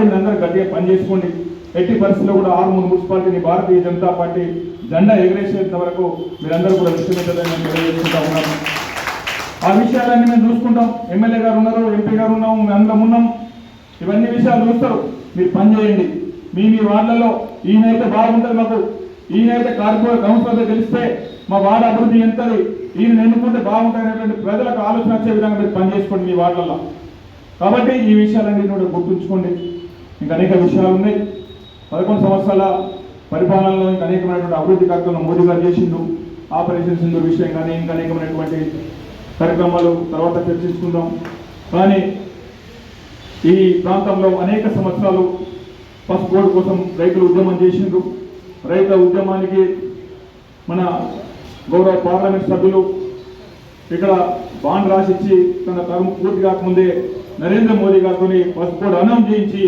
కాబట్టి మీరు అందరూ గట్టిగా పనిచేసుకోండి ఎట్టి పరిస్థితుల్లో కూడా ఆరుమూరు మున్సిపాలిటీని భారతీయ జనతా పార్టీ జెండా ఎగరేసేంత వరకు మీరందరూ కూడా విశ్రమించదని మేము తెలియజేసుకుంటా ఉన్నాము ఆ విషయాలన్నీ మేము చూసుకుంటాం. ఎమ్మెల్యే గారు ఉన్నారు ఎంపీ గారు ఉన్నాము మేము అందరం ఉన్నాం. ఇవన్నీ విషయాలు చూస్తారు. మీరు పనిచేయండి మీ మీ వార్డులలో ఈయనైతే బాగుంటుంది మాకు. ఈయనైతే కార్పొరేట్ కౌన్సిలర్తో తెలిస్తే మా వార్డు అభివృద్ధి ఎంతది? ఈయన ఎన్నుకుంటే బాగుంటాయనేటువంటి ప్రజలకు ఆలోచన వచ్చే విధంగా మీరు పని చేసుకోండి మీ వార్డులలో. కాబట్టి ఈ విషయాలన్నీ కూడా గుర్తుంచుకోండి. ఇంకా అనేక విషయాలు ఉన్నాయి. పదకొండు సంవత్సరాల పరిపాలనలో ఇంకా అనేకమైనటువంటి అభివృద్ధి కార్యక్రమాలు మోడీ గారు చేసిండు. ఆపరేషన్ సింధు విషయం కానీ ఇంకా అనేకమైనటువంటి కార్యక్రమాలు తర్వాత చర్చించుకుందాం కానీ ఈ ప్రాంతంలో అనేక సంవత్సరాలు పసుపు బోర్డు కోసం రైతులు ఉద్యమం చేసిండ్రు. రైతుల ఉద్యమానికి మన గౌరవ పార్లమెంట్ సభ్యులు ఇక్కడ బాండ్ రాసిచ్చి తన టర్మ్ పూర్తి కాకముందే నరేంద్ర మోదీ గారితో పసుపు బోర్డు అనౌన్స్ చేయించి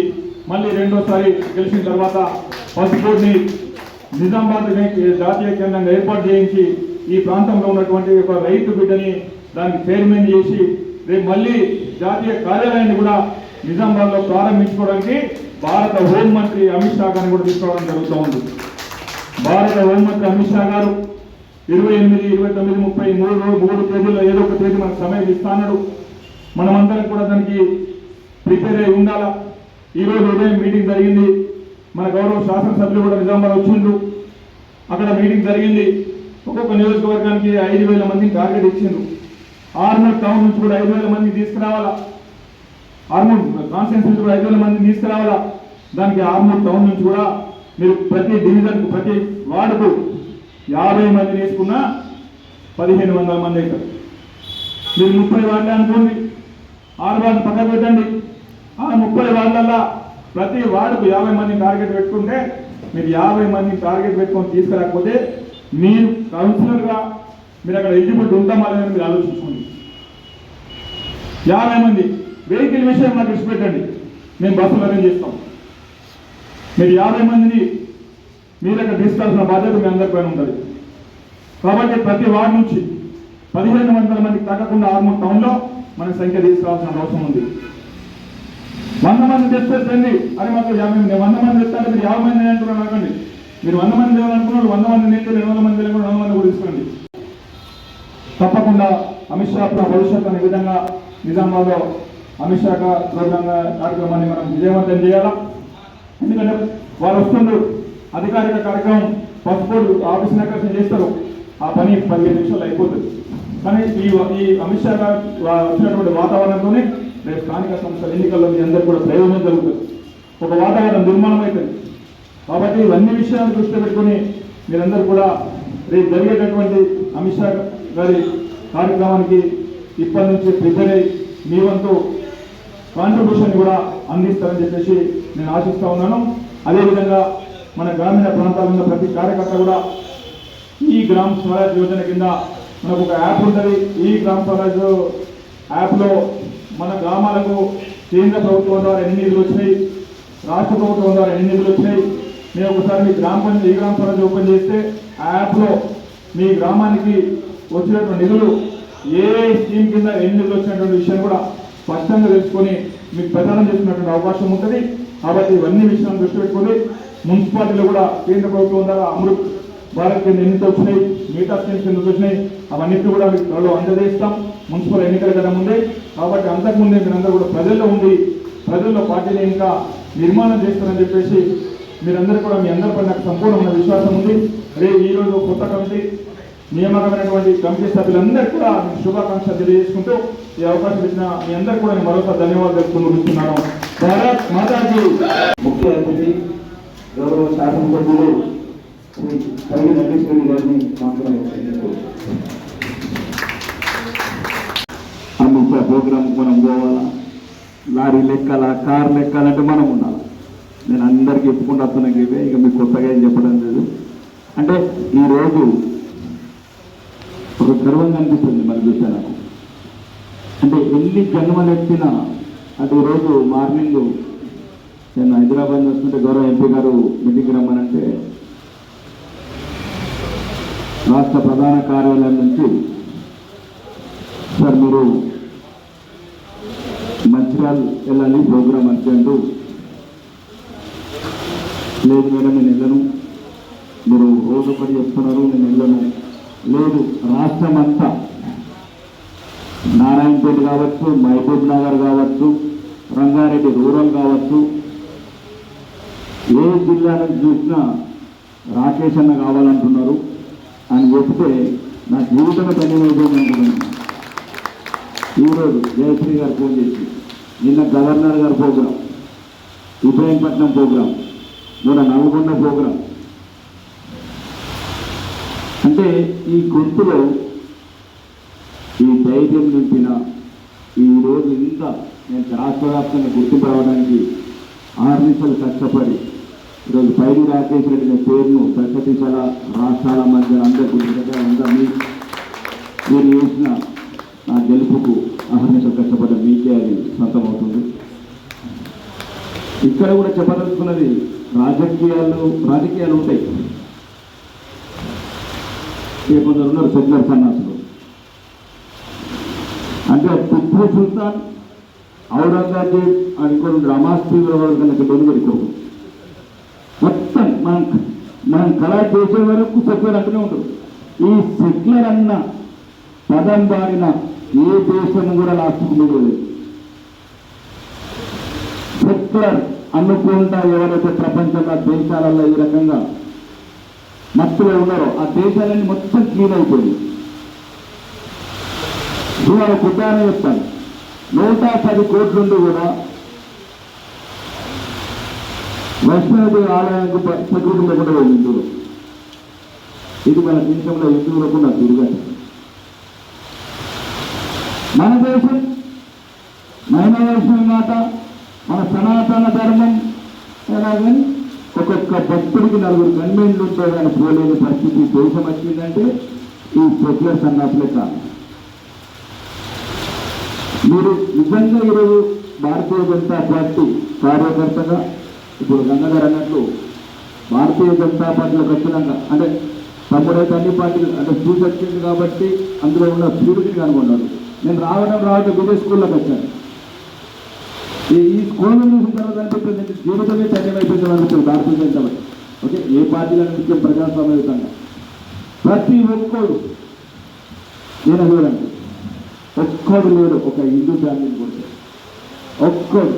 మళ్ళీ రెండోసారి గెలిచిన తర్వాత పసుపు బోర్డుని నిజామాబాద్ జాతీయ కేంద్రంగా ఏర్పాటు చేయించి ఈ ప్రాంతంలో ఉన్నటువంటి ఒక రైతు బిడ్డని దానికి చైర్మన్ చేసి రేపు మళ్ళీ జాతీయ కార్యాలయాన్ని కూడా నిజామాబాద్లో ప్రారంభించుకోవడానికి భారత హోంమంత్రి అమిత్ షా గారిని కూడా తీసుకోవడం జరుగుతూ ఉంది. భారత హోంమంత్రి అమిత్ షా గారు ఇరవై ఎనిమిది ఇరవై తొమ్మిది ముప్పై మూడు మూడు తేదీల్లో ఏదో ఒక తేదీ మనకు సమయం ఇస్తాడు మనమందరం కూడా దానికి ప్రిపేర్ అయి ఉండాలా? ఈ రోజు ఉదయం మీటింగ్ జరిగింది. మన గౌరవ శాసనసభ్యులు కూడా నిజామాబాద్ వచ్చిండ్రు. అక్కడ మీటింగ్ జరిగింది. ఒక్కొక్క నియోజకవర్గానికి ఐదు వేల మందిని టార్గెట్ ఇచ్చిండ్రు. ఆర్మూర్ టౌన్ నుంచి కూడా ఐదు వేల మందిని తీసుకురావాలా? ఆర్మూర్ కాన్స్టిట్యూన్సీ నుంచి కూడా ఐదు వేల మందిని తీసుకురావాలా? దానికి ఆర్మూర్ టౌన్ నుంచి కూడా మీరు ప్రతి డివిజన్కు ప్రతి వార్డుకు యాభై మంది తీసుకున్నా పదిహేను వందల మంది అవుతారు. మీరు ముప్పై వార్డులు అనుకోండి. ఆరు వార్డు పక్కన పెట్టండి. ఆ ముప్పై వార్డులల్లా ప్రతి వార్డుకు యాభై మంది టార్గెట్ పెట్టుకుంటే మీరు యాభై మంది టార్గెట్ పెట్టుకొని తీసుకురాకపోతే మీరు కౌన్సిలర్గా మీరు అక్కడ ఎలిజిబిలిటీ ఉంటామా లేదని మీరు ఆలోచించుకోండి. యాభై మంది వెహికల్ విషయం నాకు ఇచ్చి పెట్టండి. మేము బస్సులు అరేంజ్ చేస్తాం. మీరు యాభై మందిని మీరు అక్కడ తీసుకోవాల్సిన బాధ్యత మీ అందరిపైన ఉంటుంది కాబట్టి ప్రతి వార్డు నుంచి పదిహేను వందల మందికి తగ్గకుండా ఆర్మూర్ టౌన్లో మన సంఖ్య తీసుకురావాల్సిన అవసరం ఉంది. వంద మంది తెస్తే తండ్రి అని మాకు యాభై మంది వంద మంది తెస్తారంటే మీరు యాభై మంది అంటున్నారు అనుకోండి మీరు వంద మంది అనుకున్నారు వంద మంది నేర్చు రెండు వందల మంది కూడా రెండు వందల కూడా తీసుకోండి. తప్పకుండా అమిత్ షా భవిష్యత్తు అనే విధంగా నిజామాబాద్లో అమిత్ షా ప్రోగ్రామ్ కార్యక్రమాన్ని మనం విజయవంతం చేయాలా? ఎందుకంటే వారు వస్తుండ్రు అధికారిక కార్యక్రమం పసుపోడు ఆఫీస్ నకర్షణ చేస్తారు. ఆ పని పదిహేను నిమిషాలు అయిపోతుంది. కానీ ఈ అమిత్ షా వచ్చినటువంటి వాతావరణంతోనే రేపు స్థానిక సంస్థల ఎన్నికల్లో మీ అందరికీ కూడా ప్రయోజనం జరుగుతుంది. ఒక వాతావరణం నిర్మాణం అవుతుంది కాబట్టి ఇవన్నీ విషయాలు దృష్టిలో పెట్టుకుని మీరందరూ కూడా రేపు జరిగేటటువంటి అమిత్ షా గారి కార్యక్రమానికి ఇప్పటి నుంచి ప్రిపేర్ అయ్యి మీ వంతు కాంట్రిబ్యూషన్ కూడా అందిస్తారని చెప్పేసి నేను ఆశిస్తూ ఉన్నాను. అదేవిధంగా మన గ్రామీణ ప్రాంతాల్లో ఉన్న ప్రతి కార్యకర్త కూడా ఈ గ్రామ స్వరాజ్ యోజన కింద మనకు ఒక యాప్ ఉంటుంది. ఈ గ్రామ స్వరాజ్ యాప్లో మన గ్రామాలకు కేంద్ర ప్రభుత్వం ద్వారా ఎన్ని నిధులు వచ్చినాయి? రాష్ట్ర ప్రభుత్వం ద్వారా ఎన్ని నిధులు వచ్చినాయి? మేము ఒకసారి మీ గ్రామ పంచాయతీ ఈ గ్రామ పంచాయతీ ఓపెన్ చేస్తే ఆ యాప్లో మీ గ్రామానికి వచ్చినటువంటి నిధులు ఏ స్కీమ్ కింద ఎన్ని నిధులు వచ్చినటువంటి విషయం కూడా స్పష్టంగా తెలుసుకొని మీకు ప్రచారం చేసుకున్నటువంటి అవకాశం ఉంటుంది. కాబట్టి ఇవన్నీ విషయాలను దృష్టి పెట్టుకొని మున్సిపాలిటీలో కూడా కేంద్ర ప్రభుత్వం ద్వారా అమృత్ భారత్ కింద ఎన్నికలు వచ్చినాయి? మిగతా స్కీమ్స్ కింద వచ్చినాయి? అవన్నిటి కూడా మీకు త్వరలో అందజేస్తాం. మున్సిపల్ ఎన్నికల కదా ముందే. కాబట్టి అంతకుముందే మీరందరూ కూడా ప్రజల్లో ఉండి ప్రజల్లో పార్టీని ఇంకా నిర్మాణం చేస్తారని చెప్పేసి మీరందరూ కూడా మీ అందరిపై నాకు సంపూర్ణమైన విశ్వాసం ఉంది. అదే ఈ రోజు కొత్త కమిటీ నియామకమైనటువంటి కమిటీ సభ్యులందరికీ కూడా శుభాకాంక్ష శుభాకాంక్షలు తెలియజేసుకుంటూ ఈ అవకాశం ఇచ్చిన మీ అందరికీ కూడా నేను మరోసారి ధన్యవాదాలు తెలుపుతూ భారత్ మాతాజీ ముఖ్య అతిథి గౌరవ శాసనసభ్యులు శ్రీ తల్లి నటేశ్వరి గారిని మాట్లాడుతున్నారు అంత ప్రోగ్రామ్ మనం పోవాలా? లారీ లెక్కాల కార్ లెక్కాలంటే మనం ఉండాలి? నేను అందరికీ చెప్పుకుంటూ వస్తున్నాను ఇవే ఇక మీకు కొత్తగా ఏం చెప్పడం లేదు. అంటే ఈరోజు ఒక గర్వంగా అనిపిస్తుంది మరి చూస్తే నాకు. అంటే ఎన్ని జన్మలెత్తినా ఎత్తినా ఈరోజు మార్నింగ్ నేను హైదరాబాద్ వస్తుంటే గౌరవ ఎంపీ గారు మీటింగ్కి రమ్మనంటే రాష్ట్ర ప్రధాన కార్యాలయం నుంచి సార్ మీరు మంచిర్యాల్ వెళ్ళాలి ప్రోగ్రామ్ అర్జెంటు లేదు మేడం నేను వెళ్ళను. మీరు రోజు ఒకటి చెప్తున్నారు నేను వెళ్ళను. లేదు రాష్ట్రం అంతా నారాయణపేట కావచ్చు మహబూబ్ నగర్ కావచ్చు రంగారెడ్డి రూరల్ కావచ్చు ఏ జిల్లా నుంచి చూసినా రాకేష్ అన్న కావాలంటున్నారు. అని చెప్తే నా జీవితమే ధన్యమైపోయింది అనుకున్నాను ఈరోజు జయశ్రీ గారు ఫోన్ చేసి నిన్న గవర్నర్ గారు ప్రోగ్రాం ఇబ్రాహీంపట్నం ప్రోగ్రాం మొన్న నల్గొండ ప్రోగ్రాం. అంటే ఈ గొంతులో ఈ ధైర్యం నింపిన ఈ రోజు ఇంకా నేను రాష్ట్రవ్యాప్తంగా గుర్తింపు రావడానికి ఆర్నిసలు కష్టపడి ఈరోజు పైరు రాకేష్ రెడ్డి అనే పేరును దశదిశల రాష్ట్రాల మధ్య అందరి గుర్తుగా మీరు చేసిన నా గెలుపుకు అహర్నిశలు కష్టపడ్డ మీకే అది సొంతమవుతుంది. ఇక్కడ కూడా చెప్పదలుచుకున్నది రాజకీయాలు రాజకీయాలు ఉంటాయి. ఇక కొందరు ఉన్నారు సెక్యులర్ సన్నాసులు. అంటే టిప్పు సుల్తాన్ ఔరంగజేబ్ అని కూడా రమాస్తి కనుక డెలివరీ మొత్తం మనం మనం కళా చేసే వరకు సెక్యులర్ అంటూనే ఉంటారు. ఈ సెక్యులర్ అన్న పదం వాడిన ఏ దేశం కూడా లాస్ట్కు సెక్యులర్ అనుకుంటా ఎవరైతే ప్రపంచంలో దేశాలలో ఈ రకంగా మత్తులో ఉన్నారో ఆ దేశాలన్నీ మొత్తం క్లీన్ అయిపోయింది. ఇవాళ కుట్టానే చెప్తాను నూట పది కోట్లుండి కూడా వైష్ణవదేవి ఆలయానికి సెక్యూరిటీ లేకుండా పోయింది. ఇది మన దేశంలో ఎందుకు లేకుండా తిరగదు మన దేశం మన మాట మన సనాతన ధర్మం. ఎలాగని ఒక్కొక్క భక్తుడికి నలుగురు గన్మెంట్లు ఉంటే కానీ పోలేని పరిస్థితి దేశం వచ్చిందంటే ఈ సెక్యులర్ సన్నాసులే కాదు. మీరు నిజంగా ఈరోజు భారతీయ జనతా పార్టీ కార్యకర్తగా ఇప్పుడు గంగాధర్ అన్నట్లు భారతీయ జనతా పార్టీలోకి వచ్చినాక అంటే తమ్ముడైతే అన్ని పార్టీలు అంటే స్పీడ్ వచ్చింది కాబట్టి అందులో ఉన్న స్పీడ్ని కనుగొన్నారు నేను రావడం రావడం విజయ్ స్కూల్లోకి వచ్చాను. ఈ స్కూల్లో చూసిన తర్వాత అనిపిస్తుంది జీవితమే చర్యం ధన్యమైపోయింది అనిపిస్తుంది భారతీయ జనతా పార్టీ ఓకే? ఏ పార్టీలో నిత్యం ప్రజాస్వామ్యయుతంగా. ప్రతి ఒక్కడు నేను చూడండి ఒక్కడు లేడు ఒక హిందూ ఫ్యామిలీని కొడితే ఒక్కడు.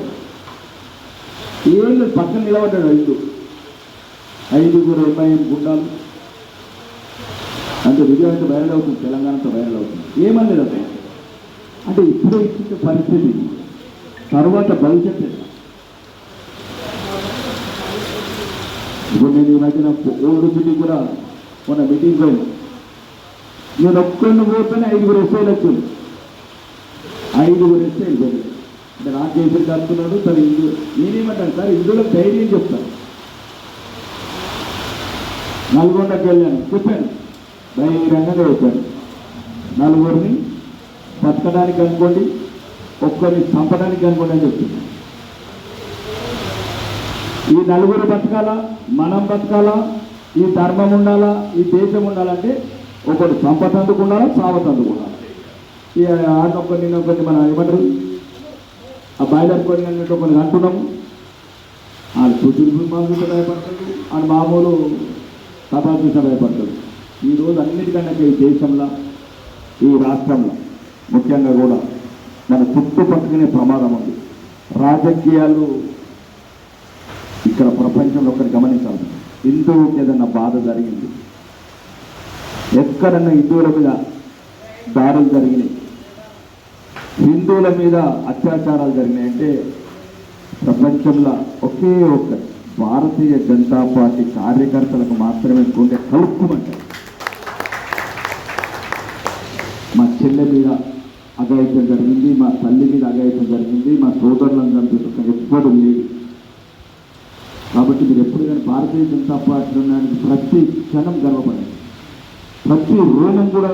ఏళ్ళు పక్కన నిలబడ్డాడు ఐదు. ఐదుగురు ఎంఐఎం గుండాలు. అంటే విజయం వైరల్ అవుతుంది తెలంగాణతో వైరల్ అవుతుంది. ఏమన్నది అసలు అంటే ఇప్పుడు ఇచ్చిన పరిస్థితి. తర్వాత భవిష్యత్తు ఇప్పుడు నేను ఈ మధ్యన ఓల్డ్ మీటింగ్ కూడా మొన్న మీటింగ్ పోయినా. నేను ఒక్కడిని పోతేనే ఐదుగురు ఎస్ఐలు వచ్చింది ఐదుగురు ఎస్ఐలు పోయి అంటే నాకు చేసిన కలుపుతున్నాడు సార్ ఇందు నేనేమంటాను సార్ ఇందులో ధైర్యం చెప్తాను నల్గొండకి వెళ్ళాను చెప్పాను. బహిరంగంగా చెప్పాను. నలుగురిని బతకడానికి అనుకోండి ఒక్కరిని చంపడానికి అనుకోండి అని చెప్తున్నాను ఈ నలుగురు బతకాలా? మనం బతకాలా? ఈ ధర్మం ఉండాలా? ఈ దేశం ఉండాలంటే ఒకటి చంపతందుకు ఉండాలా చావతందుకు ఉండాలి? ఈ ఆడొక్కటి ఒకటి మనం ఏమంటారు? ఆ బాయిలర్ కొన్ని అన్నట్టు ఒకరిని అంటున్నాము. వాళ్ళు చుట్టూ మామూలు భయపడతాడు వాళ్ళు మామూలు సభా చూసిన భయపడతాడు ఈరోజు అన్నిటికన్నా ఈ దేశంలో ఈ రాష్ట్రంలో ముఖ్యంగా కూడా మన చుట్టుపక్కలనే ప్రమాదం ఉంది. రాజకీయాలు ఇక్కడ ప్రపంచంలో ఒకటి గమనించాలి. హిందువుకి ఏదన్నా బాధ జరిగింది. ఎక్కడన్నా హిందువుల మీద దాడులు జరిగినాయి. హిందువుల మీద అత్యాచారాలు జరిగినాయంటే ప్రపంచంలో ఒకే ఒక్క భారతీయ జనతా పార్టీ కార్యకర్తలకు మాత్రమే గుండె కలుపుకోమంటారు మా చెల్లె మీద అఘాయిత్యం జరిగింది మా తల్లి మీద అఘాయిత్యం జరిగింది మా సోదరులను చంపేసిన ఎప్పుడు లేదు కాబట్టి మీరు ఎప్పుడు కానీ భారతీయ జనతా పార్టీ ఉన్నానికి ప్రతి క్షణం గర్వపడండి ప్రతి రోమం కూడా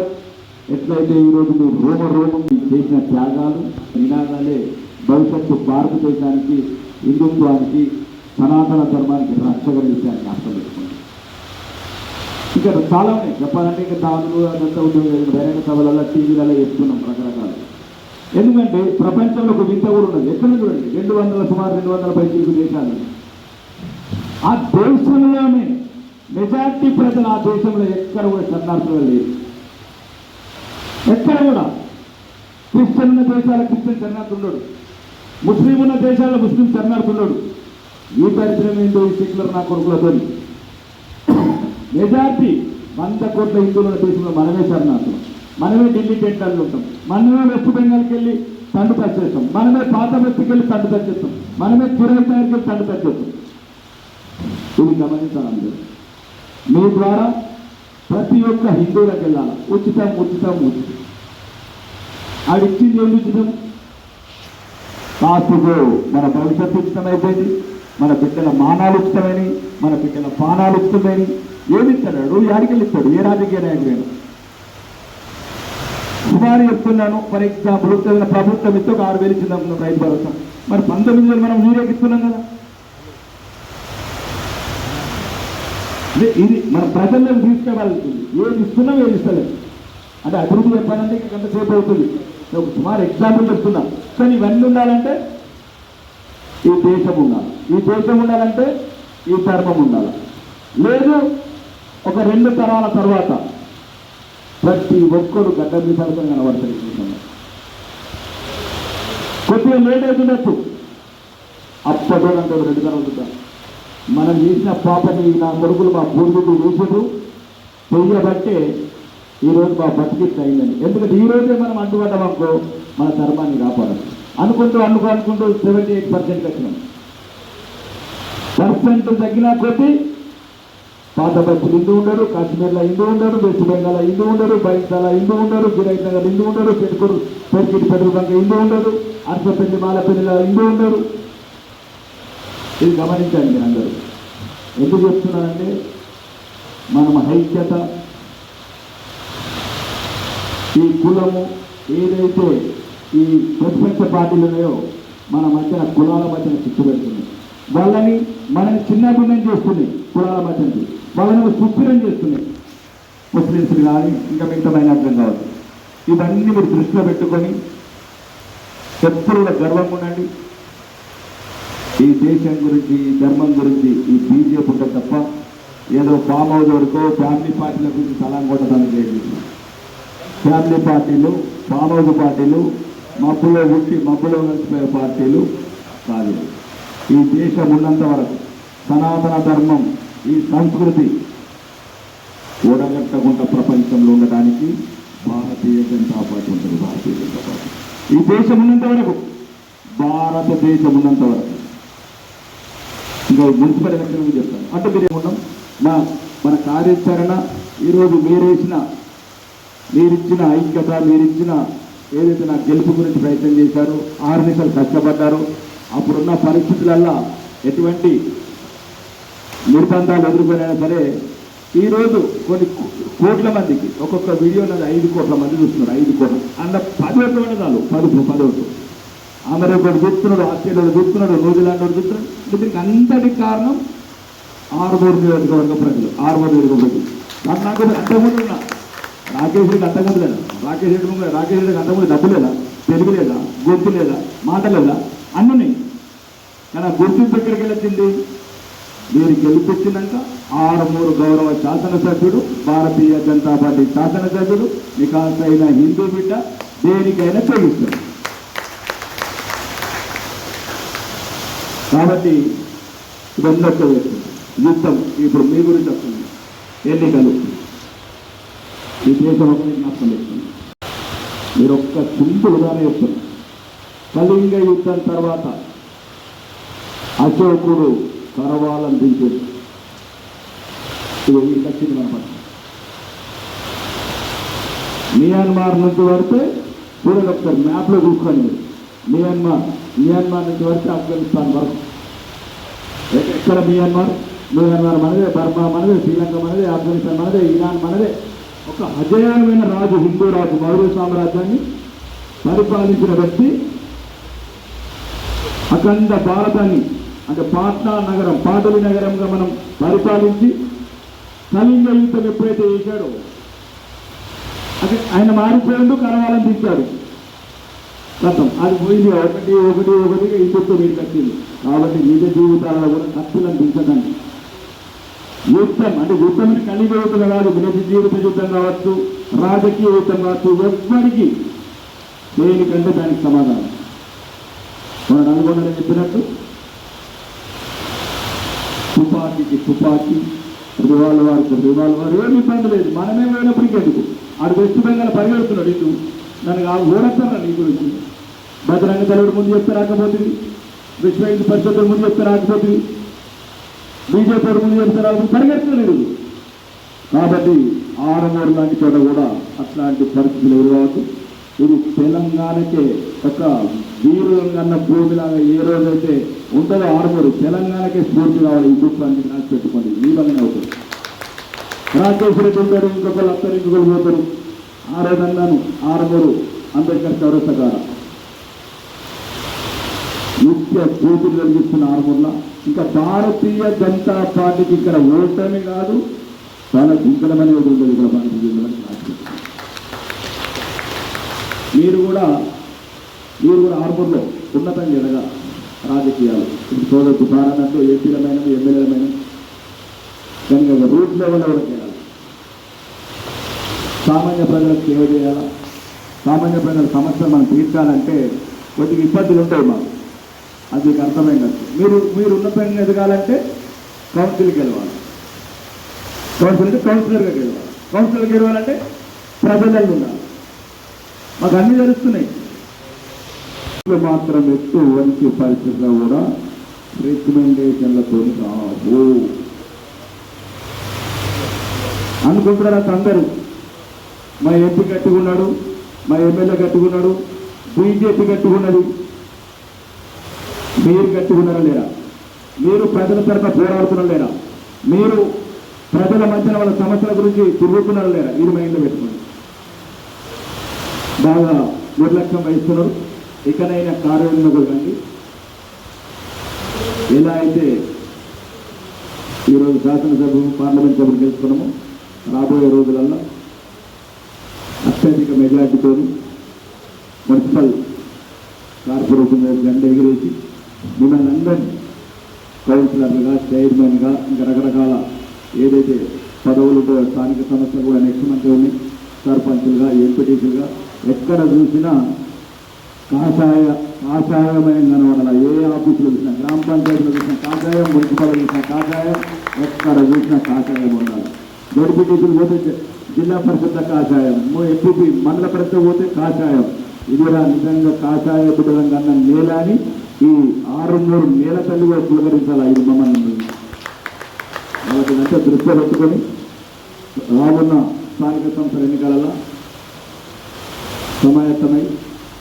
ఎట్లయితే ఈరోజు మీరు రోమ రోమం మీరు చేసిన త్యాగాలు నినాదాలే భవిష్యత్తు భారతదేశానికి హిందుత్వానికి సనాతన ధర్మానికి రక్షగా విషయాన్ని అర్థం ఇక్కడ చాలా ఉన్నాయి. చెప్పాలంటే ఇక్కడ దాదులు అదంతా ఉద్యోగం బహిరంగ సభలలో టీవీలలో చెప్తున్నాం రకరకాలు. ఎందుకంటే ప్రపంచంలో ఒక వింత కూడా ఉన్నది. ఎక్కడ చూడండి? రెండు వందల సుమారు రెండు వందల పైసలకు దేశాలు. ఆ దేశంలోనే మెజార్టీ ప్రజలు ఆ దేశంలో ఎక్కడ కూడా శరణార్థులు లేరు. ఎక్కడ కూడా. క్రిస్టియన్ ఉన్న దేశాల క్రిస్టియన్ శరణార్థుడు ముస్లిం ఉన్న దేశాల్లో ముస్లిం శరణార్థుడు ఈ దరిద్రం ఏంటో ఈ సెక్యులర్ నా కొడుకులతో మెజార్టీ వంద కోట్ల హిందువుల ఉన్న దేశంలో మనమే శరణార్థులు. మనమే ఢిల్లీ టెంటాల్లో ఉంటాం మనమే వెస్ట్ బెంగాల్కి వెళ్ళి తండ్రి టచ్ మనమే పాత బస్తికి వెళ్ళి తండ్రి టచ్ మనమే కిరాయి తయారుకి వెళ్ళి తండ్రి టచ్ ఇది గమనించాలి మీ ద్వారా ప్రతి ఒక్క హిందువులకు వెళ్ళాలి? ఉచితం ఉచితం ఉచితం. ఆడిచ్చింది ఏమి ఉచితం? కాస్తుతో మన భవిష్యత్తు ఉచితమైపోయింది. మన బిడ్డల మానాలు ఉచితమైనవి. మన బిడ్డల పానాలు ఉచితమైనవి. ఏమి ఇస్తాడు ఏ రాజకీయ నాయకుడైనా సుమారు చెప్తున్నాను ఫర్ ఎగ్జాంపుల్ వచ్చిన ప్రభుత్వం ఇస్తే ఒక ఆరు వేలు ఇచ్చింది రైతు భరోసా. మరి పంతొమ్మిది వేలు మనం ఊరేగిస్తున్నాం కదా. ఇది మన ప్రజల్లో తీసుకెళ్ళాల్సింది. ఏది ఇస్తున్నాం ఏది ఇస్తలేదు. అంటే అభివృద్ధి చెప్పాలంటే ఇంకా ఎంతసేపు అవుతుంది. ఒక సుమారు ఎగ్జాంపుల్ చెప్తున్నా. కానీ ఇవన్నీ ఉండాలంటే ఈ దేశం ఉండాలి. ఈ దేశం ఉండాలంటే ఈ ధర్మం ఉండాలి. లేదు ఒక రెండు తరాల తర్వాత ప్రతి ఒక్కరు గడ్డ మీసాలతో కనబడతారు ఈ కొద్దిగా లేట్ అవుతుండొచ్చు. అప్పటికంటే రెండు తరాలు చూద్దాం. మనం చేసిన పాపని నా కొడుకులు మా పూర్వీకులు చేసారు చెయ్యబట్టే ఈరోజు మా బతికిట్ అయిందని. ఎందుకంటే ఈ మనం అంటుపడ్డాం అనుకో మన ధర్మాన్ని కాపాడాలి అనుకుంటూ అనుకో అనుకుంటూ సెవెంటీ ఎయిట్ పర్సెంట్ వచ్చినాం. పర్సెంట్ తగ్గిన కొద్దీ పాత బస్సులు హిందూ ఉండరు కాశ్మీర్లో హిందూ ఉండరు వెస్ట్ బెంగాల్ హిందూ ఉండరు బైంసాల హిందూ ఉండరు గిరైట్ నగర్ హిందూ ఉండరు పెట్టుకూరు పెరికిటి పెట్రోల్ బంక్ హిందూ ఉండరు అర్సపల్లి మాలపల్లిలో హిందూ ఉండరు. ఇది గమనించండి అందరూ ఎందుకు చెప్తున్నానంటే మనం ఐక్యత ఈ కులము ఏదైతే ఈ ప్రతిపక్ష పార్టీలు ఉన్నాయో మన మధ్యన కులాల మధ్యన చిచ్చు పెడుతుంది. వాళ్ళని మనని చిన్న భిన్నం కులాల మధ్యన. వాళ్ళని సుస్థిరం చేస్తున్నాయి ముస్లిమ్స్ కానీ ఇంకా మిగతా మైనార్టీలు కావచ్చు. ఇవన్నీ మీరు దృష్టిలో పెట్టుకొని ఎప్పుడు కూడా గర్వంగా ఉండండి. ఈ దేశం గురించి ఈ ధర్మం గురించి ఈ బీజేపీ ఉంటే తప్ప ఏదో ఫామ్ హౌస్ వరకు ఫ్యామిలీ పార్టీల గురించి సలాం కొట్టడానికి లేదు ఫ్యామిలీ పార్టీలు ఫామ్ హౌస్ పార్టీలు మబ్బులో ఉట్టి మబ్బులో కలిసిపోయే పార్టీలు కాదు. ఈ దేశం ఉన్నంత వరకు సనాతన ధర్మం ఈ సంస్కృతి ఓడగట్టకుండా ప్రపంచంలో ఉండడానికి భారతీయ జనతా పార్టీ ఉంటుంది భారతీయ జనతా పార్టీ. ఈ దేశం ఉన్నంత వరకు భారతదేశం ఉన్నంత వరకు. ఇంకా మున్సిపల్ ఎలక్షన్ గురించి చెప్తాను అంటే మీరు ఏమున్నాం మా మన కార్యాచరణ ఈరోజు మీరేసిన మీరిచ్చిన ఐక్యత మీరిచ్చిన ఏదైతే నా గెలుపు గురించి ప్రయత్నం చేశారో ఆరు నిమిషాలు కష్టపడ్డారో అప్పుడున్న పరిస్థితులల్లో ఎటువంటి నిర్బంధాలు ఎదుర్కొనైనా సరే ఈరోజు కొన్ని కోట్ల మందికి ఒక్కొక్క వీడియో నాది ఐదు కోట్ల మంది చూస్తున్నారు ఐదు కోట్ల అంత పది ఓట్లు చాలు పది పది అమెరికా చూస్తున్నాడు ఆస్ట్రేలియాలో చూస్తున్నాడు న్యూజిలాండ్ వాడు చూస్తున్నాడు దీనికి అంతటి కారణం ఆరుమూరు నియోజకవర్గ ప్రజలు ఆరుమూరు నియోజకవర్గ ప్రజలు. నాకు నాకు అంతకుముందు ఉన్నా రాకేష్ రెడ్డి అంతకుముందు లేదా రాకేష్ రెడ్డి ముందు రాకేష్ రెడ్డికి అంతకుముందు డబ్బు లేదా తెలుగు లేదా గొంతు లేదా మాట లేదా అన్నీ కానీ గుర్తింపు ఎక్కడికి వెళ్ళొచ్చింది మీరు గెలిపించినాక ఆరుమూరు గౌరవ శాసనసభ్యుడు భారతీయ జనతా పార్టీ శాసనసభ్యుడు నికాసైన హిందూ బిడ్డ దేనికైనా తెగిస్తారు కాబట్టి ఇవన్నీ యుద్ధం ఇప్పుడు మీ గురించి వస్తుంది ఎన్నికలు. ఈ దేశం ఒక జ్ఞాపకం చేస్తుంది మీరు ఒక్క సింపుల్ ఉదాహరణ చెప్తున్నారు కళింగ యుద్ధం తర్వాత అశోకుడు కరవాలనిపించేది ఇది ఈ మన పట్ల మియాన్మార్ నుంచి వస్తే చూడండి ఒకసారి మ్యాప్లో చూసుకోండి మియాన్మార్ మియాన్మార్ నుంచి వస్తే ఆఫ్ఘనిస్తాన్ వరకు. ఎక్కడ మియాన్మార్? మియాన్మార్ మనదే బర్మా మనదే శ్రీలంక మనదే ఆఫ్ఘనిస్తాన్ మనదే ఇరాన్ మనదే. ఒక అజేయమైన రాజు హిందూ రాజు మౌర్య సామ్రాజ్యాన్ని పరిపాలించిన వ్యక్తి అఖండ భారతాన్ని అంటే పాట్నా నగరం పాటలి నగరంగా మనం పరిపాలించి కళింగ యుద్ధం ఎప్పుడైతే చేశాడో అది ఆయన మారిపోయిండు కరవాలని తీశాడు. గతం అది పోయింది ఒకటి ఒకటి ఒకటిగా హిందుత్వం మీరు కట్టింది. కాబట్టి నిజ జీవితాలలో కూడా కత్తులను దించదండి యుద్ధం అంటే యుద్ధం కలిగి యుద్ధం కాదు నిజ జీవిత యుద్ధం కావచ్చు రాజకీయ యుద్ధం కావచ్చు ఎవ్వరికి దేనికంటే దానికి సమాధానం. మన నల్గొండలో చెప్పినట్టు తుపాకీకి తుపాకీ రివాల్వర్కి రివాల్వర్ ఏమి ఇబ్బంది లేదు. మనమే పోయినప్పటికీ ఎందుకు ఆడు వెస్ట్ బెంగాల్ పరిగెడుతున్నాడు ఇటు. నన్ను ఆ ఊరస్తారా నీ గురించి? భద్రంగ తలుడు ముందు చెప్తే రాకపోతుంది విశ్వ హిందూ పరిషత్తుల ముందు చెప్తే రాకపోతుంది బీజేపీ ముందు చెప్తే రాకపోతే పరిగెడుతున్నాడు కాబట్టి ఆరుమూరు లాంటి చోట కూడా అట్లాంటి పరిస్థితులు ఎదురవద్దు ఇది తెలంగాణకే ఒక వీరులన్న భూమిలాగా ఏ రోజైతే ఉంటుందో ఆరమూరు తెలంగాణకే స్ఫూర్తి కావాలి. ఈ దుఃఖాన్ని రాసి పెట్టుకోండి. ఈ వల్లనే అవుతుంది. రాజేశ్వర రెడ్డి ఇంకొకరు అత్తరు ఇంకొకరు పోతారు ఆ రోజు అన్నాను ఆరమూరు అంబేద్కర్ చౌరస్తగార నిత్య పూజలు కలిగిస్తున్న ఆరుమూర్ల. ఇంకా భారతీయ జనతా పార్టీకి ఇక్కడ ఓటమి కాదు. చాలా దిగ్గడం అనేది ఉండదు ఇక్కడ భారతీయ మీరు కూడా మీరు కూడా ఆర్మూర్లో ఉన్నతంగా ఎదగా రాజకీయాలు. ఇప్పుడు సోదరు సారన్నట్టు ఏపీలమైన ఎమ్మెల్యేలమైన కనుక రూట్ లెవెల్ ఎవరు చేయాలి. సామాన్య ప్రజలకు సేవ చేయాలా? సామాన్య ప్రజల సమస్యలు మనం తీర్చాలంటే కొద్దిగా ఇబ్బందులు ఉంటాయి మాకు. అది మీకు అర్థమైనట్టు మీరు మీరు ఉన్నతంగా ఎదగాలంటే కౌన్సిల్కి గెలవాలి. కౌన్సిల్ అంటే కౌన్సిలర్గా గెలవాలి. కౌన్సిలర్గా గెలవాలంటే ప్రజలలో ఉండాలి. మాకు అన్నీ తెలుస్తున్నాయి. మాత్రం ఎత్తు వంచి పరిస్థితిలో కూడా రికమెండేషన్లతో రావు. అనుకుంటున్నారు అసలు అందరూ? మా ఎంపీ కట్టుకున్నాడు మా ఎమ్మెల్యే కట్టుకున్నాడు బీజేపీ కట్టుకున్నది మీరు కట్టుకున్నారా లేరా మీరు ప్రజల తరఫున పోరాడుతున్నారా లేరా మీరు ప్రజల మధ్యన వాళ్ళ సమస్యల గురించి తిరుగుతున్నారా లేరా ఇది మైండ్లో పెట్టుకోండి. బాగా నిర్లక్ష్యం వహిస్తున్నారు. ఇకనైనా కార్యనిర్వహణ ఎలా అయితే ఈరోజు శాసనసభ పార్లమెంట్ సభను గెలుచుకున్నాము రాబోయే రోజులల్లో అత్యధిక మెజార్టీతో మున్సిపల్ కార్పొరేషన్ మీద ఎగిరేసి మిమ్మల్ని అందరినీ కౌన్సిలర్లుగా చైర్మన్గా ఇంకా రకరకాల ఏదైతే పదవులు స్థానిక సంస్థలు కూడా నెక్స్ట్ మంత్ ఉన్నాయి సర్పంచులుగా ఎంపీటీసీలుగా ఎక్కడ చూసినా కాషాయ కాషాయమయం కనబడాల ఏ ఆఫీసులో చూసినా గ్రామ పంచాయతీలో చూసినా కాషాయం మున్సిపల్ చూసినా కాషాయం ఎక్కడ చూసినా కాషాయం ఉండాలి. జడ్పీటీసీలు పోతే జిల్లా పరిషత్ కాషాయం ఎంపీపీ మండల పరిషత్ పోతే కాషాయం. ఇదిరా నిజంగా కాషాయ బిడ్డలం కన్నా నేల అని ఈ ఆరు మూడు నేల తల్లి కూడా పులకరించాలి ఐదు మమ్మల్ని వాళ్ళకి ఇదంతా దృష్టిలో పెట్టుకొని రానున్న స్థానిక సంస్థల ఎన్నికలలో సమాయత్తమై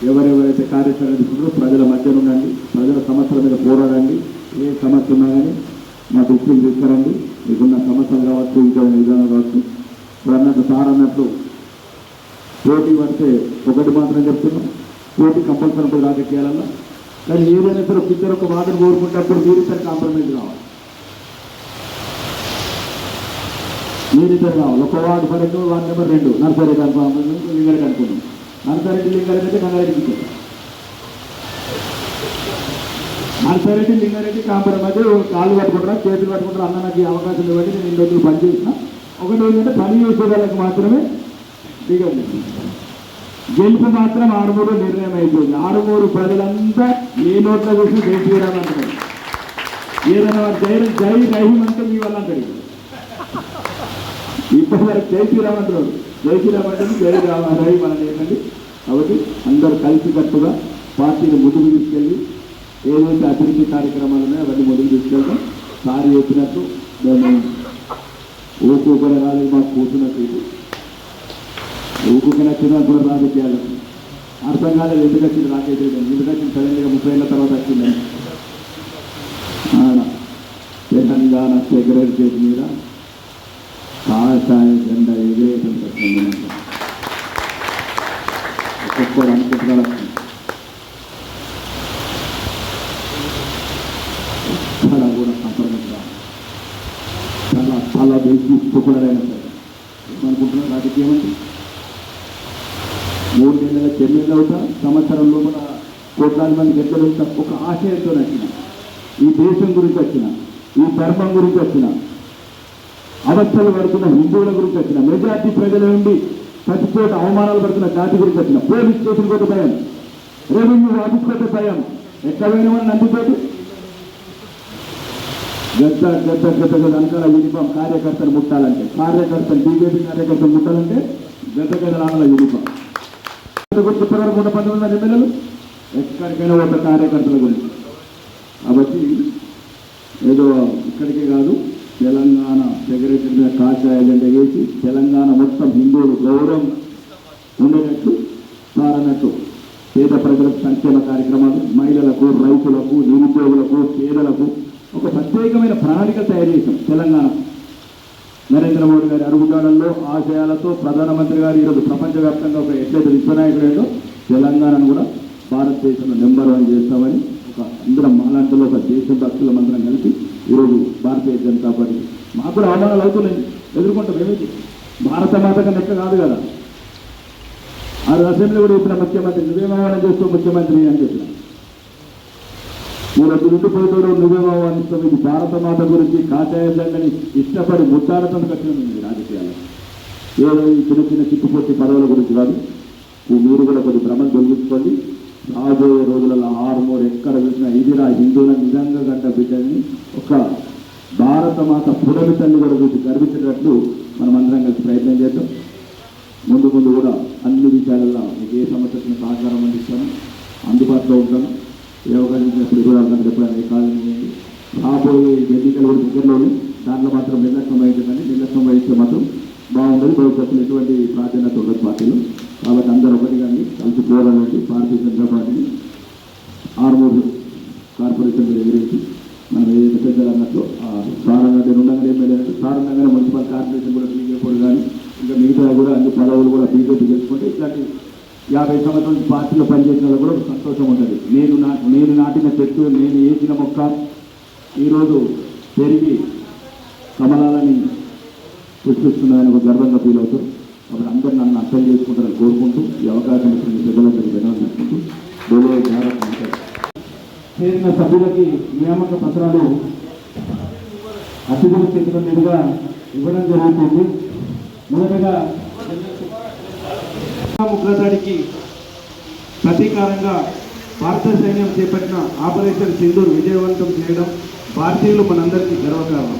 ఎవరెవరైతే కార్యాచరణ తీసుకుంటారో ప్రజల మధ్యన ఉండండి ప్రజల సమస్యల మీద పోరాడండి. ఏ సమస్య ఉన్నా కానీ మా దృష్టికి తీసుకురండి. మీకున్న సమస్యలు కావచ్చు ఇంకా విధానం కావచ్చు. ఇప్పుడు అన్నట్టు సార్ అన్నట్లు పోటీ పడితే ఒకటి మాత్రం చెప్తున్నాం. పోటీ కంపల్సరీ ఉంటుంది రాజకీయాలలో. కానీ ఏదైనా సరే ఇద్దరు ఒక వాదన కోరుకుంటేప్పుడు మీరిద్దరు కాంప్రమైజ్ కావాలి. మీరిద్దరు కావాలి. ఒక ward for example ward number రెండు. నర్సరీ అనుకున్నాం లింగారెడ్డి అనుకున్నాం నర్సరెడ్డి లింగారెడ్డి అయితే కంగారెడ్డికి ఇచ్చారు నర్సరెడ్డి లింగారెడ్డి కాంప్రమైజ్ కాళ్ళు పట్టుకుంటారా చేతులు పట్టుకుంటారా అన్న నాకు అవకాశం ఇవ్వండి. నేను ఇన్ని రోజులు పనిచేసిన ఒకటి ఏంటంటే పని చేసే వాళ్ళకి మాత్రమే దిగండి. గెలుపు మాత్రం ఆరుమూరు నిర్ణయం అయిపోయింది. ఆరుమూరు ప్రజలంతా ఏ నోట్ల చూసి జై శ్రీరామ్ ఏదైనా జై జై రహీం అంటే మీ వల్ల అంటాడు ఇప్పటి వరకు జై అంటున్నారు. జై శ్రీరామ్ అంటే మనం ఏంటండి కాబట్టి అందరూ కలిసికట్టుగా పార్టీని ముందుకు తీసుకెళ్ళి ఏదైతే అభివృద్ధి కార్యక్రమాలు ఉన్నాయో అవన్నీ ముందుకు తీసుకెళ్తాం. సారి చెప్పినట్టు మేము ఊపూపర రాలేదు మాకు కూర్చున్నట్టు ఇది. ఊపుకి నచ్చిన కూడా రాజకీయాలు అర్థం కాలేదు ఎందుకు వచ్చింది రాకేష్ రెడ్డి ఎందుకు వచ్చింది? సడన్గా ముప్పై ఏళ్ళ తర్వాత వచ్చింది తెలంగాణ సెక్రటరీ చేతి మీద కాషాయ జెండా ఎగిరేయడం వచ్చింది ఒక్కొక్కరు అనుకుంటున్నారు చాలా కూడా సంప్రదించాలి చాలా చాలా బేసి సరే ఏమనుకుంటున్నారు రాజకీయం అంటే మూడు నెలల చెల్లెళ్ళు అవుతా సంవత్సరం లోపల కోట్లాది మంది గెద్దలు ఒక ఆశయంతో నచ్చిన ఈ దేశం గురించి వచ్చిన ఈ ధర్మం గురించి వచ్చిన అవస్థలు పడుతున్న హిందువుల గురించి వచ్చిన మెజార్టీ ప్రజల నుండి ప్రతి చోట అవమానాలు పడుతున్న జాతి గురించి వచ్చిన పోలీస్ స్టేషన్ కొట్టే భయం రెవెన్యూ ఆఫీస్ కొట్టే భయం. ఎక్కడ పోయినవని నందితోటి గద్ద గద్ద గద్ద గద్ద వెనకాల యూనిఫామ్ కార్యకర్తలు ముట్టాలంటే కార్యకర్తలు బీజేపీ కార్యకర్తలు ముట్టాలంటే గద్ద గద్ద యూనిఫామ్ గురించి ఇప్పటివరకు ఉన్న పంతొమ్మిది మంది ఎమ్మెల్యేలు? ఎక్కడికైనా ఒక కార్యకర్తల గురించి. కాబట్టి ఏదో ఇక్కడికే కాదు. తెలంగాణ సెక్రటరీ మీద కాషాయ వేసి తెలంగాణ మొత్తం హిందువులు గౌరవం ఉండేటట్టు సారన్నట్టు పేద ప్రజలకు సంక్షేమ కార్యక్రమాలు మహిళలకు రైతులకు నిరుద్యోగులకు పేదలకు ఒక ప్రత్యేకమైన ప్రణాళిక తయారు చేశాం తెలంగాణ. నరేంద్ర మోడీ గారి అడుగుజాడల్లో ఆశయాలతో ప్రధానమంత్రి గారు ఈరోజు ప్రపంచవ్యాప్తంగా ఒక ఎట్లయితే విశ్వనాయకుడు తెలంగాణను కూడా భారతదేశంలో నెంబర్ వన్ చేస్తామని ఒక అందరం మాలాంటిలో ఒక దేశ భక్తుల మందరం కలిపి ఈరోజు భారతీయ జనతా పార్టీ మాకు కూడా అవమానాలు అవుతున్నాయి. ఎదుర్కొంటాం ఏమిటి భారత మాతగా లెక్క కాదు కదా. ఆ అసెంబ్లీ కూడా చెప్పిన ముఖ్యమంత్రి నువ్వేం అవమానం చేస్తావు ముఖ్యమంత్రి అని చెప్పిన. మీరు అటు పోతాడు నువ్వేం అవమానిస్తావు ఇది భారత మాత గురించి కాషాయ జెండని ఇష్టపడి ముట్టాలతో కట్టిన ఉంది రాజకీయాలు. ఏదో ఈ చిన్న చిన్న చిక్కుపొట్టి పదవుల గురించి కాదు. మీరు కూడా కొద్ది భ్రమను తొలగించుకోండి. రాబోయే రోజులలో ఆరుమూరు ఎక్కడ చూసినా ఇదిరా హిందువుల నిజంగా గడ్డ బిడ్డని ఒక భారత మాత పుడమి తల్లి కూడా చూసి గర్వించేటట్లు మనం అందరం కలిసి ప్రయత్నం చేద్దాం. ముందు ముందు కూడా అన్ని విషయాలలో మీకు ఏ సమస్యకు సహకారం అందిస్తాను. అందుబాటులో ఉంటాను. ఏ అవకాశం ఇచ్చినప్పుడు కూడా అందరికీ ఎప్పుడైనా రాబోయే ఎన్నికలు కూడా దగ్గరలోనే. దాంట్లో మాత్రం నిర్లక్ష్యం వహించదండి నిర్లక్ష్యం వహిస్తే మాత్రం బాగుంటుంది భవిష్యత్తులో ఎటువంటి ప్రాధాన్యత ఉండదు పార్టీలు. కాబట్టి అందరూ ఒకటి కానీ కలిసి పోరాడండి భారతీయ జనతా పార్టీని ఆరుమూరు కార్పొరేషన్ ఎగిరేసి మనం ఏదైతే పెద్దలు అన్నట్లు సారంగా ఉండగానే ఎమ్మెల్యే అంటే సారంగానే మున్సిపల్ కార్పొరేషన్ కూడా బీజేపీ కానీ ఇంకా మిగతా కూడా అన్ని పదవులు కూడా బీజేపీ గెలుచుకుంటే ఇట్లాంటి యాభై సంవత్సరాల నుంచి పార్టీలో పనిచేసిన వాళ్ళకి కూడా ఒక సంతోషం ఉంటుంది. నేను నా నేను నాటిన చెట్టు నేను వేసిన మొక్క ఈరోజు పెరిగి కమలాలని సృష్టిస్తున్నాయని ఒక గర్వంగా ఫీల్ అవుతారు అప్పుడు అందరూ నన్ను అర్థం చేసుకుంటారని కోరుకుంటూ ఈ అవకాశం ఇచ్చిన పెద్దలందరికీ ధన్యవాదాలు తెలుసుకుంటూ చేరిన సభ్యులకి నియామక పత్రాలు అతిథుల చేతుల మీదుగా ఇవ్వడం జరుగుతుంది. మొదటగా ఉగ్రదాడికి ప్రతీకారంగా భారత సైన్యం చేపట్టిన ఆపరేషన్ సింధూర్ విజయవంతం చేయడం భారతీయులు మనందరికీ గర్వకారణం.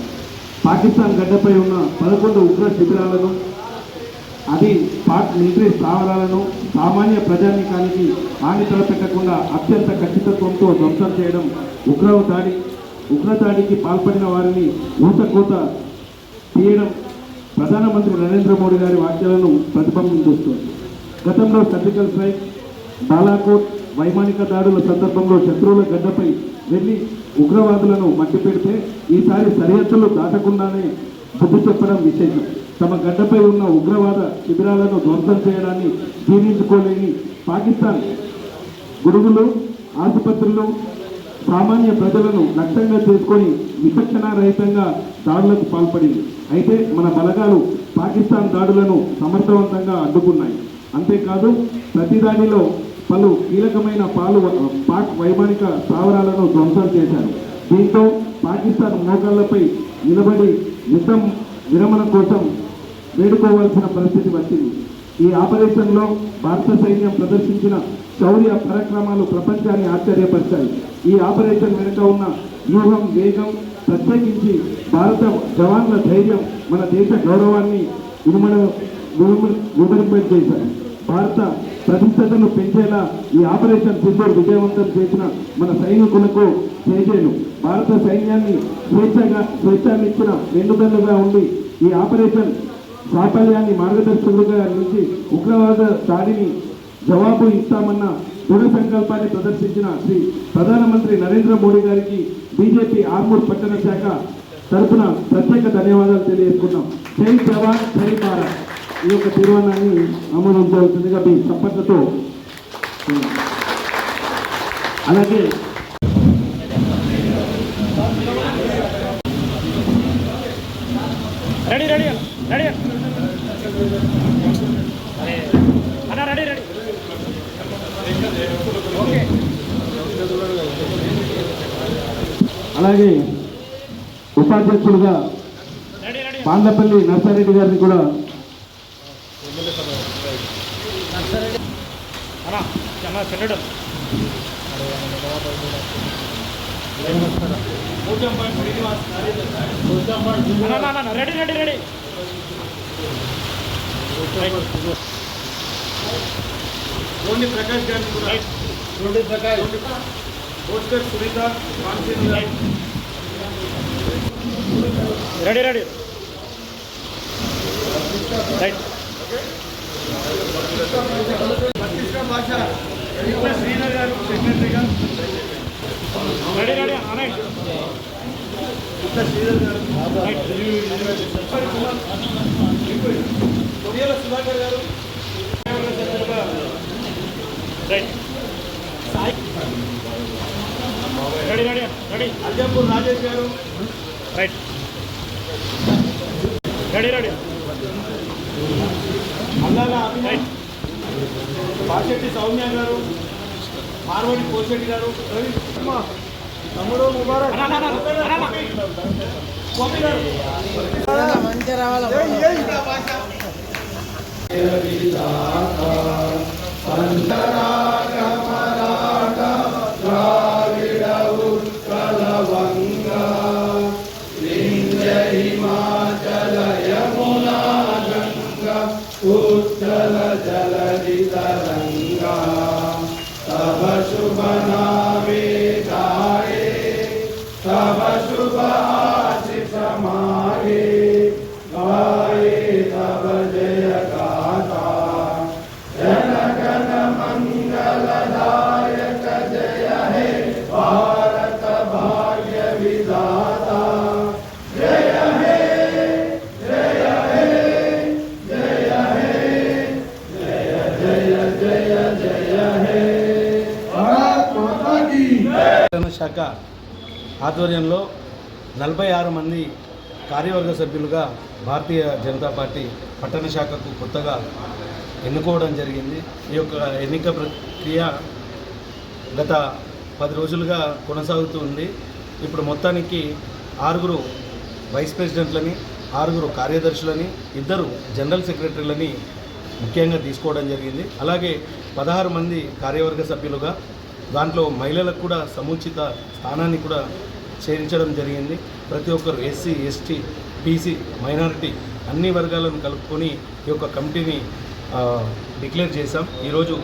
పాకిస్తాన్ గడ్డపై ఉన్న పదకొండు ఉగ్ర శిబిరాలను అది పాక్ మిలిటరీ స్థావరాలను సామాన్య ప్రజానీకానికి హాని తలపెట్టకుండా అత్యంత ఖచ్చితత్వంతో ధ్వంసం చేయడం ఉగ్రవ దాడి ఉగ్రదాడికి పాల్పడిన వారిని ఊతకోత తీయడం ప్రధానమంత్రి నరేంద్ర మోడీ గారి వాక్యాలను ప్రతిబింబిస్తుంది గతంలో సర్జికల్ స్ట్రైక్ బాలాకోట్ వైమానిక దాడుల సందర్భంలో శత్రువుల గడ్డపై వెళ్ళి ఉగ్రవాదులను మట్టిపెడితే ఈసారి సరిహద్దులు దాటకుండానే బుద్ధి చెప్పడం విశేషం. తమ గడ్డపై ఉన్న ఉగ్రవాద శిబిరాలను ధ్వంసం చేయడాన్ని జీర్ణించుకోలేని పాకిస్తాన్. గుడుగులు ఆసుపత్రులు సామాన్య ప్రజలను లక్ష్యంగా చేసుకొని విచక్షణారహితంగా దాడులకు పాల్పడింది. అయితే మన బలగాలు పాకిస్తాన్ దాడులను సమర్థవంతంగా అడ్డుకున్నాయి. అంతేకాదు ప్రతి దాడిలో పలు కీలకమైన పాలు పాక్ వైమానిక స్థావరాలను ధ్వంసం చేశారు. దీంతో పాకిస్తాన్ మోకాళ్ళపై నిలబడి యుద్ధం విరమణ కోసం వేడుకోవాల్సిన పరిస్థితి వచ్చింది. ఈ ఆపరేషన్లో భారత సైన్యం ప్రదర్శించిన శౌర్య పరాక్రమాలు ప్రపంచాన్ని ఆశ్చర్యపరిచాయి. ఈ ఆపరేషన్ వెనుక ఉన్న వ్యూహం వేగం ప్రత్యేకించి భారత జవాన్ల ధైర్యం మన దేశ గౌరవాన్ని వినుమడ వివరింపజేశాయి భారత ప్రతిష్టతను పెంచేలా ఈ ఆపరేషన్ సింధూర్ విజయవంతం చేసిన మన సైనికులకు చేజేను. భారత సైన్యాన్ని స్వేచ్ఛగా స్వేచ్ఛాన్నిచ్చిన వెన్నుదన్నుగా ఉండి ఈ ఆపరేషన్ సాఫల్యాన్ని మార్గదర్శకులుగా నుంచి ఉగ్రవాద దాడిని జవాబు ఇస్తామన్న దృఢ సంకల్పాన్ని ప్రదర్శించిన శ్రీ ప్రధానమంత్రి నరేంద్ర మోడీ గారికి బీజేపీ ఆర్మూర్ పట్టణ శాఖ తరఫున ప్రత్యేక ధన్యవాదాలు తెలియజేసుకున్నాం జై జవాన్ జై భారత్. ఈ యొక్క తీర్మానాన్ని ఆమోదించవలసిందిగా మీ చప్పట్లతో అలాగే రెడీ రెడీ రెడీ. అన్న రెడీ రెడీ. ఓకే. అలాగే ఉపాధ్యక్షులుగా రెడీ పాండ్లపల్లి నర్సారెడ్డి గారిని కూడా అన్న అన్న, ready ready ready. Only Prakash only Prakash. Sunitha గారు రెడీ రెడీ. రైట్ భాష శ్రీధర్ గారు సెక్రటరీగా రెడీ రెడీ అన్న శ్రీధర్ గారు రైట్ సుధాకర్ గారు right ready ready ready Aljampur Rajesh గారు రైట్ రెడీ రెడీ అల్లాగా రైట్. పాశెట్టి సౌమ్య గారు మార్వాడి కోశెట్టి గారు తమ్ముడు ముబారక్ అన్న, అన్న, అన్న, శాఖ ఆధ్వర్యంలో నలభై ఆరు మంది కార్యవర్గ సభ్యులుగా భారతీయ జనతా పార్టీ పట్టణ శాఖకు కొత్తగా ఎన్నుకోవడం జరిగింది. ఈ యొక్క ఎన్నిక ప్రక్రియ గత పది రోజులుగా కొనసాగుతూ ఉంది. ఇప్పుడు మొత్తానికి ఆరుగురు వైస్ ప్రెసిడెంట్లని ఆరుగురు కార్యదర్శులని ఇద్దరు జనరల్ సెక్రటరీలని ముఖ్యంగా తీసుకోవడం జరిగింది. అలాగే పదహారు మంది కార్యవర్గ సభ్యులుగా దాంట్లో మహిళలకు కూడా సముచిత స్థానాన్ని కూడా చేర్చడం జరిగింది. ప్రతి ఒక్కరు ఎస్సీ ఎస్టీ బీసీ మైనారిటీ అన్ని వర్గాలను కలుపుకొని ఈ యొక్క కమిటీని డిక్లేర్ చేశాం. ఈరోజు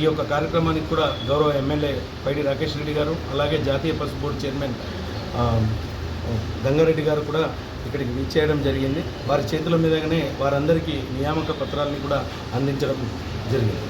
ఈ యొక్క కార్యక్రమానికి కూడా గౌరవ ఎమ్మెల్యే పైడి రాకేష్ రెడ్డి గారు అలాగే జాతీయ పసుపు బోర్డు చైర్మన్ గంగారెడ్డి గారు కూడా ఇక్కడికి విచ్చేయడం జరిగింది. వారి చేతుల మీదగానే వారందరికీ నియామక పత్రాలని కూడా అందించడం జరిగింది.